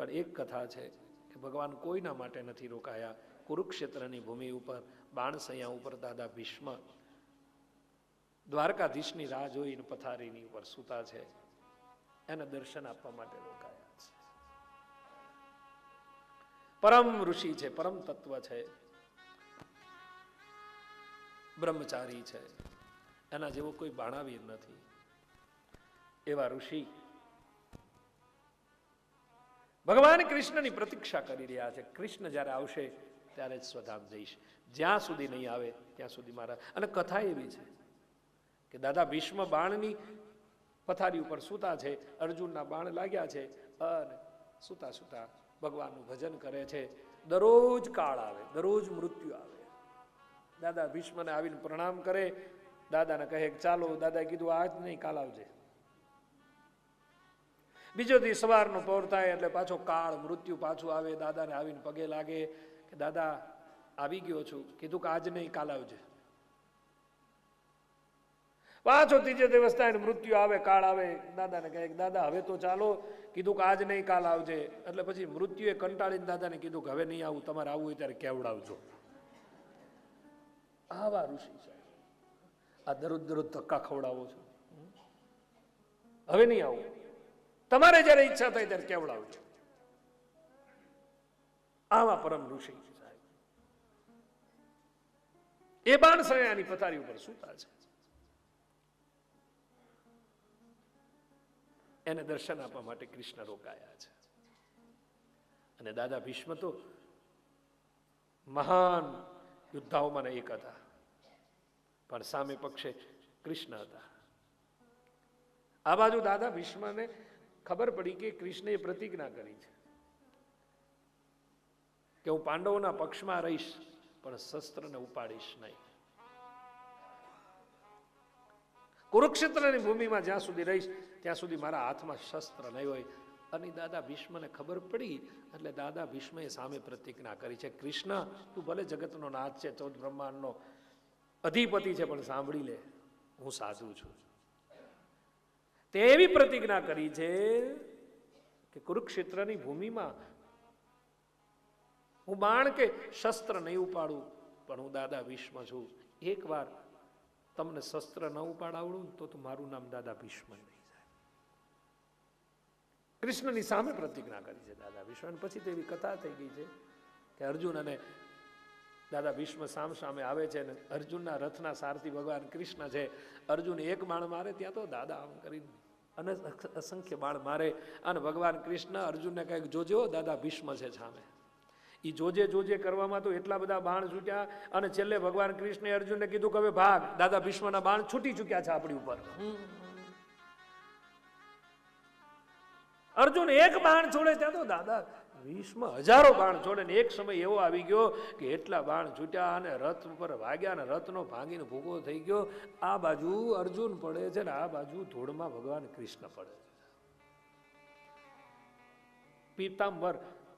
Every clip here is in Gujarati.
પણ એક કથા છે કે ભગવાન કોઈના માટે નથી રોકાયા. કુરુક્ષેત્રની ભૂમિ ઉપર, બાણસૈયા ઉપર દાદા ભીષ્મ દ્વારકાધીશની રાહ જોઈને પથારીની ઉપર સૂતા છે. એને દર્શન આપવા માટે રોકાયા છે. પરમ ઋષિ છે, પરમ તત્વ છે. બ્રહ્મચારી છે. એના જેવો કોઈ બાણાવીર નથી. એવા ઋષિ ભગવાન કૃષ્ણની પ્રતીક્ષા કરી રહ્યા છે. કૃષ્ણ જ્યારે આવશે, ત્યારે જ સ્વધામ જઈશ. જ્યાં સુધી નહીં આવે, ત્યાં સુધી મારા અને કથા એવી છે કે દાદા ભીષ્મ બાણની પથારી ઉપર સૂતા છે, અર્જુનના બાણ લાગ્યા છે અને સૂતા સૂતા ભગવાનનું ભજન કરે છે. દરરોજ કાળ આવે, દરરોજ મૃત્યુ આવે. દાદા ભીષ્મને આવીને પ્રણામ કરે. દાદાને કહે ચાલો દાદા કીધું, આજ નહીં કાલ આવજે. બીજો દી સવારનો પહોર થાય એટલે પાછો કાળ, મૃત્યુ પાછું આવે, દાદાને આવીને પગે લાગે કે, દાદા, આવી ગયો છું. કીધું કે, આજ નહીં, કાલ આવજે. પાછો ત્રીજે દિવસ થાય મૃત્યુ આવે, કાળ આવે. દાદાને કહે, દાદા, હવે તો ચાલો. કીધું કે, આજ નહીં, કાલ આવજે. એટલે પછી મૃત્યુએ કંટાળીને દાદાને કીધું કે, હવે નહીં આવું, તમારે આવવું હોય ત્યારે કેવડાવજો. આવા ઋષિ છે. આ દરરોજ દરરોજ ધક્કા ખવડાવો છો. હવે નહીં આવું. તમારે જ્યારે ઈચ્છા થાય ત્યારે કેવડાવજો આવા પરમ ઋષિ એ બાણ સયાની પથારી ઉપર સૂતા છે. એને દર્શન આપવા માટે કૃષ્ણ રોકાયા છે. અને દાદા ભીષ્મ તો મહાન યોદ્ધાઓમાંના એક હતા. પણ સામે પક્ષે કૃષ્ણ હતા. આ બાજુ દાદા ભીષ્મને ખબર પડી કે કૃષ્ણે પ્રતિજ્ઞા કરી છે કે હું પાંડવોના પક્ષમાં રહીશ, પણ શસ્ત્રને ઉપાડીશ નહીં. કુરુક્ષેત્રની ભૂમિમાં જ્યાં સુધી રહીશ, ત્યાં સુધી મારા હાથમાં શસ્ત્ર નહીં હોય. અને દાદા ભીષ્મને ખબર પડી, એટલે દાદા ભીષ્મએ સામે પ્રતિજ્ઞા કરી છે, કૃષ્ણ, તું ભલે જગતનો નાથ છે ચૌદ બ્રહ્માંડનો અધિપતિ છે, પણ સાંભળી લે, હું સાધુ છું. તે એવી પ્રતિજ્ઞા કરી છે કે કુરુક્ષેત્રની ભૂમિમાં હું બાણ કે શસ્ત્ર નહીં ઉપાડું, પણ હું દાદા ભીષ્મ છું. એકવાર તમને શસ્ત્ર ન ઉપાડાવડું તો મારું નામ દાદા ભીષ્મ નહીં કૃષ્ણની સામે પ્રતિજ્ઞા કરી છે દાદા ભીષ્મ. અને પછી તો એવી કથા થઈ ગઈ છે કે અર્જુન અને દાદા ભીષ્મ સામ સામે આવે છે અને અર્જુનના રથના સારથી ભગવાન કૃષ્ણ છે. અર્જુન એક બાણ મારે ત્યાં તો દાદા આમ કરીને અને અસંખ્ય બાણ મારે અને ભગવાન કૃષ્ણ અર્જુનને કંઈક જોજો દાદા ભીષ્મ છે સામે. એ જોજે જોજે કરવામાં તો એટલા બધા બાણ છૂટ્યા અને છેલ્લે ભગવાન કૃષ્ણે અર્જુનને કીધું કે હવે ભાગ, દાદા ભીષ્મના બાણ છૂટી ચૂક્યા છે આપણી ઉપર. અર્જુન એક બાણ છોડે ત્યાં તો દાદા ભીષ્મ હજારો બાણ છોડે એક સમય એવો આવી ગયો કે એટલા બાણ છૂટ્યા અને રથ ઉપર વાગ્યા અને રથનો ભાંગીને ભૂગો થઈ ગયો. આ બાજુ અર્જુન પડે છે ને આ બાજુ ધૂળમાં ભગવાન કૃષ્ણ પડે છે. પીતાંબર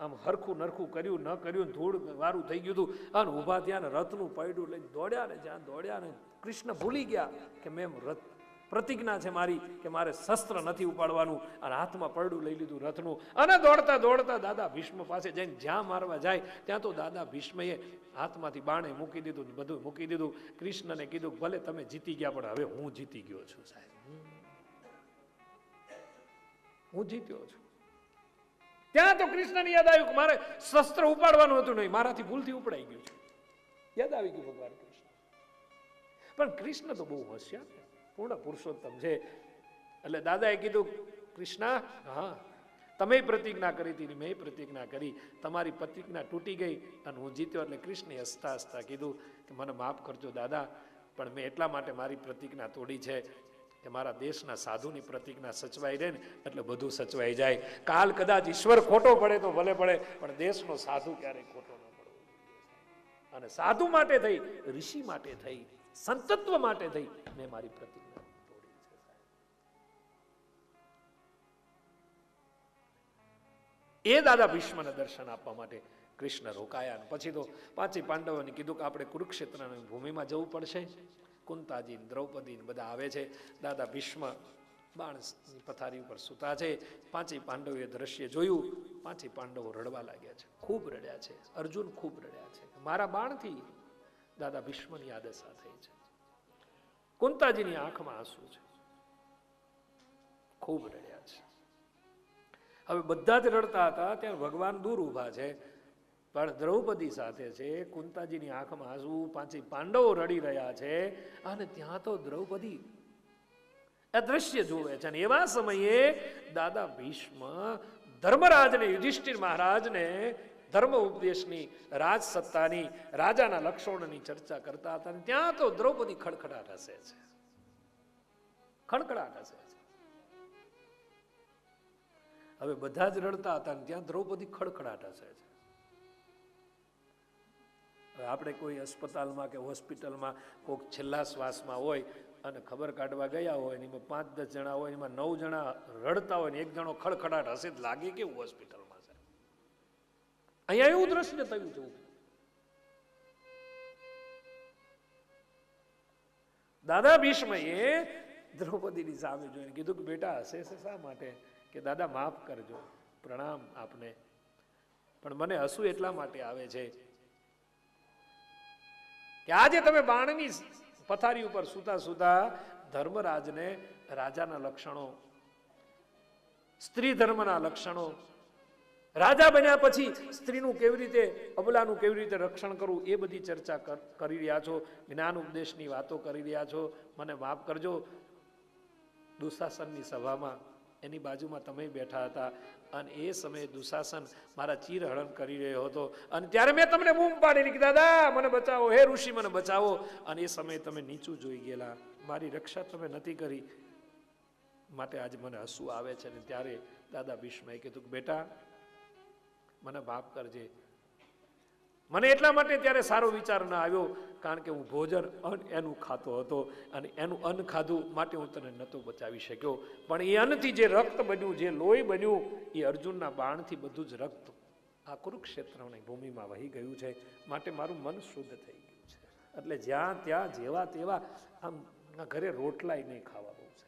આમ હરખું નરખું કર્યું, ન કર્યું, ધૂળ વારું થઈ ગયું હતું. અને ઊભા થયા ને રથનું પૈડું લઈને દોડ્યા ને જ્યાં દોડ્યા ને કૃષ્ણ ભૂલી ગયા કે મેં રથ પ્રતિજ્ઞા છે મારી કે મારે શસ્ત્ર નથી ઉપાડવાનું અને હાથમાં પરડું લઈ લીધું રથનું. અને દોડતા દોડતા દાદા ભીષ્મ પાસે જઈને જ્યાં મારવા જાય, ત્યાં તો દાદા ભીષ્મએ હાથમાંથી બાણે મૂકી દીધું બધું મૂકી દીધું. કૃષ્ણને કીધું, ભલે તમે જીતી ગયા, પણ હવે હું જીતી ગયો છું સાહેબ. હું જીત્યો છું. ત્યાં તો કૃષ્ણને યાદ આવ્યું કે મારે શસ્ત્ર ઉપાડવાનું હતું નહીં, મારાથી ભૂલથી ઉપડાઈ ગયું છે. યાદ આવી ગયું ભગવાન કૃષ્ણ. પણ કૃષ્ણ તો બહુ હોશિયાર પૂર્ણ પુરુષોત્તમ છે. એટલે દાદાએ કીધું, કૃષ્ણ, હા, તમે પ્રતિજ્ઞા કરી હતી મેં પ્રતિજ્ઞા કરી. તમારી પ્રતિજ્ઞા તૂટી ગઈ અને હું જીત્યો. એટલે કૃષ્ણે હસતા હસતા કીધું કે, મને માફ કરજો દાદા, પણ મેં એટલા માટે મારી પ્રતિજ્ઞા તોડી છે કે મારા દેશના સાધુની પ્રતિજ્ઞા સચવાઈ રહે ને એટલે બધું સચવાઈ જાય. કાલ કદાચ ઈશ્વર ખોટો પડે તો ભલે પડે, પણ દેશનો સાધુ ક્યારેય ખોટો ન પડવો અને સાધુ માટે થઈ, ઋષિ માટે થઈ, સંતત્વ માટે થઈ, મેં મારી પ્રતિજ્ઞા એ દાદા ભીષ્મને દર્શન આપવા માટે કૃષ્ણ રોકાયા પછી તો પાંચે પાંડવોને કીધું કે આપણે કુરુક્ષેત્રની ભૂમિમાં જવું પડશે. કુંતાજી દ્રૌપદી બધા આવે છે. દાદા ભીષ્મ બાણ પથારી ઉપર સૂતા છે. પાંચે પાંડવોએ દ્રશ્ય જોયું. પાંચે પાંડવો રડવા લાગ્યા છે. ખૂબ રડ્યા છે. અર્જુન ખૂબ રડ્યા છે. મારા બાણથી દાદા ભીષ્મની આદશા થઈ છે. કુંતાજીની આંખમાં આંસુ છે. ખૂબ રડ્યા છે. હવે બધા જ રડતા હતા, ત્યારે ભગવાન દૂર ઊભા છે. પણ દ્રૌપદી સાથે છે, કુંતાજીની આંખમાં આંસુ પાંચે પાંડવો રડી રહ્યા છે, અને ત્યાં તો દ્રૌપદી અદ્રશ્ય જોવે છે. અને એવા સમયે દાદા ભીષ્મ ધર્મરાજને, યુધિષ્ઠિર મહારાજને ધર્મ ઉપદેશની રાજ સત્તાની રાજાના લક્ષણોની ચર્ચા કરતા હતા ત્યાં તો દ્રૌપદી ખડખડાટ હસે છે. ખડખડાટ હસે છે. હવે બધા જ રડતા હતા અને ત્યાં દ્રૌપદી ખડખડાટ હસે છે. આપણે કોઈ અસ્પતાલમાં કે હોસ્પિટલમાં કોઈક છેલ્લા શ્વાસમાં હોય અને ખબર કાઢવા ગયા હોય એમાં પાંચ દસ જણા હોય એમાં નવ જણા રડતા હોય ને એક જણો ખડખડાટ હશે જ લાગે કેવું હોસ્પિટલમાં છે. અહીંયા એવું દ્રશ્ય થયું છે. દાદા ભીષ્મએ દ્રૌપદીની સામે જોઈને કીધું કે બેટા હશે શા માટે? કે દાદા, માફ કરજો. પ્રણામ આપને. પણ મને હસવું એટલા માટે આવે છે કે આજે તમે બાણની પથારી ઉપર સુતા સુતા ધર્મરાજને રાજાના લક્ષણો, સ્ત્રી ધર્મના લક્ષણો, રાજા બન્યા પછી સ્ત્રીનું કેવી રીતે, અબલાનું કેવી રીતે રક્ષણ કરવું એ બધી ચર્ચા કરી રહ્યા છો જ્ઞાન ઉપદેશની વાતો કરી રહ્યા છો. મને માફ કરજો. દુશાસનની સભામાં એની બાજુમાં તમે બેઠા હતા. અને એ સમયે દુશાસન મારા ચીર હળન કરી રહ્યો હતો. અને ત્યારે મેં તમને બૂમ પાડી કે દાદા, મને બચાવો, હે ઋષિ, મને બચાવો. અને એ સમયે તમે નીચું જોઈ ગયેલા. મારી રક્ષા તમે નથી કરી. માટે આજે મને હસવું આવે છે. ને ત્યારે દાદા ભીષ્મએ કીધું કે, બેટા, મને માફ કરજે. મને એટલા માટે ત્યારે સારો વિચાર ના આવ્યો, કારણ કે હું ભોજન અન્ન એનું ખાતો હતો અને એનું અન્ન ખાધું માટે હું તને નહોતો બચાવી શક્યો. પણ એ અન્નથી જે રક્ત બન્યું, જે લોહી બન્યું, એ અર્જુનના બાણથી બધું જ રક્ત આ કુરુક્ષેત્રની ભૂમિમાં વહી ગયું છે. માટે મારું મન શુદ્ધ થઈ ગયું છે. એટલે જ્યાં ત્યાં જેવા તેવા આમ ઘરે રોટલાય નહીં ખાવા બહુ છે.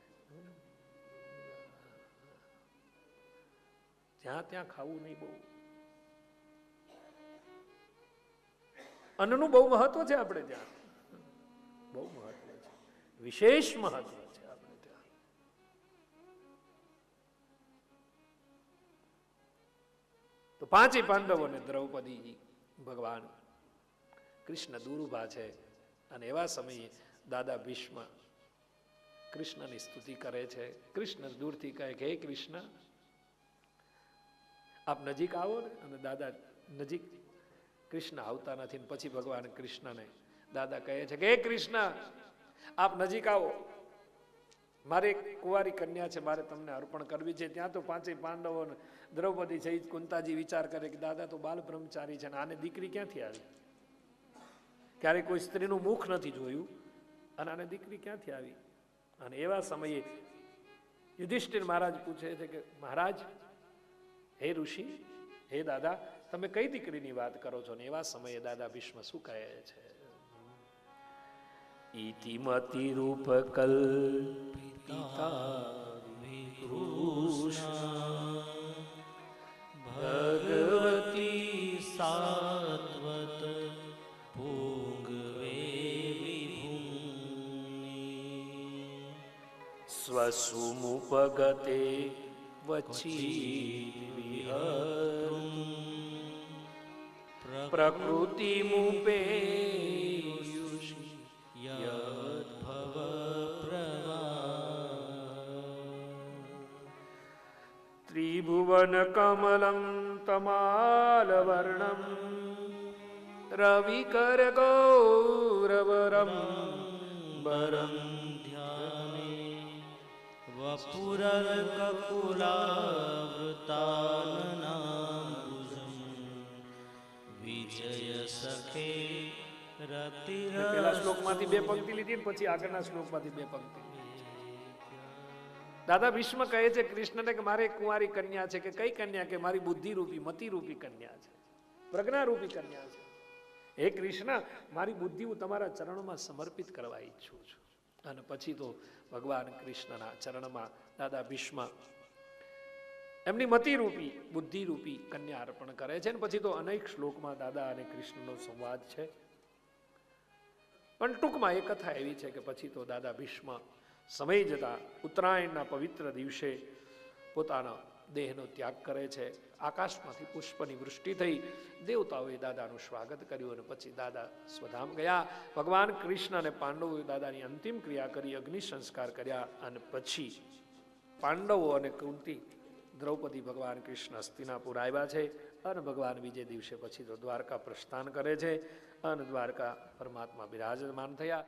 જ્યાં ત્યાં ખાવું નહીં બહુ. અન્નનું બહુ મહત્વ છે આપણે ત્યાં. બહુ મહત્વ છે. વિશેષ મહત્વ છે આપણે ત્યાં. તો પાંચે પાંડવો અને દ્રૌપદી ભગવાન કૃષ્ણ દુરુભા છે. અને એવા સમયે દાદા ભીષ્મ કૃષ્ણની સ્તુતિ કરે છે. કૃષ્ણ દૂરથી કહે કે, હે કૃષ્ણ, આપ નજીક આવો ને. અને દાદા નજીક કૃષ્ણ આવતા નથી પછી ભગવાન કૃષ્ણને દાદા કહે છે કે, હે કૃષ્ણ, આપ નજીક આવો. મારે એક કુંવારી કન્યા છે, મારે તમને અર્પણ કરવી છે. ત્યાં તો પાંચેય પાંડવો દ્રૌપદી સહિત કુંતાજી વિચાર કરે કે, દાદા તો બાલ બ્રહ્મચારી છે આને દીકરી ક્યાંથી આવી? ક્યારે કોઈ સ્ત્રીનું મુખ નથી જોયું, અને આને દીકરી ક્યાંથી આવી? અને એવા સમયે યુધિષ્ઠિર મહારાજ પૂછે છે કે, મહારાજ, હે ઋષિ, હે દાદા તમે કઈ દીકરીની વાત કરો છો ને એવા સમયે દાદા ભીષ્મ શું કહે છે? ઇતિમતિ રૂપ કલ્પિતા ભગવતી સાત્વત ભોગવે સ્વસુમુપગતે વચી પ્રકૃતિ મુપે त्रिभुवनकमलं રવિકર ગૌરવરમ બરમ ધ્યાને વપુરકુલાવૃતાનનાંબુજમ વિજય શ્લોકમાંથી બે પંક્તિ લીધી પછી આગળના શ્લોકમાંથી બે પંક્તિ. દાદા ભીષ્મ કહે છે કૃષ્ણને કે મારે કુંવારી કન્યા છે કે કઈ કન્યા? કે મારી બુદ્ધિ રૂપી મતિ રૂપી કન્યા છે. પ્રજ્ઞા રૂપી કન્યા છે. હે કૃષ્ણ મારી બુદ્ધિ હું તમારા ચરણમાં સમર્પિત કરવા ઈચ્છું છું. અને પછી તો ભગવાન કૃષ્ણના ચરણમાં દાદા ભીષ્મ એમની મતિરૂપી, બુદ્ધિરૂપી કન્યા અર્પણ કરે છે ને પછી તો અનેક શ્લોકમાં દાદા અને કૃષ્ણનો સંવાદ છે. પણ ટૂંકમાં એ કથા એવી છે કે પછી તો દાદા ભીષ્મ સમય જતા ઉત્તરાયણના પવિત્ર દિવસે પોતાના દેહનો ત્યાગ કરે છે. આકાશમાંથી પુષ્પની વૃષ્ટિ થઈ દેવતાઓએ દાદાનું સ્વાગત કર્યું અને પછી દાદા સ્વધામ ગયા. ભગવાન કૃષ્ણ અને પાંડવોએ દાદાની અંતિમ ક્રિયા કરી, અગ્નિ સંસ્કાર કર્યા અને પછી પાંડવો અને કુંતી દ્રૌપદી ભગવાન કૃષ્ણ હસ્તિનાપુર આવ્યા છે અને ભગવાન બીજે દિવસે પછી તો દ્વારકા પ્રસ્થાન કરે છે અને દ્વારકા પરમાત્મા બિરાજમાન થયા.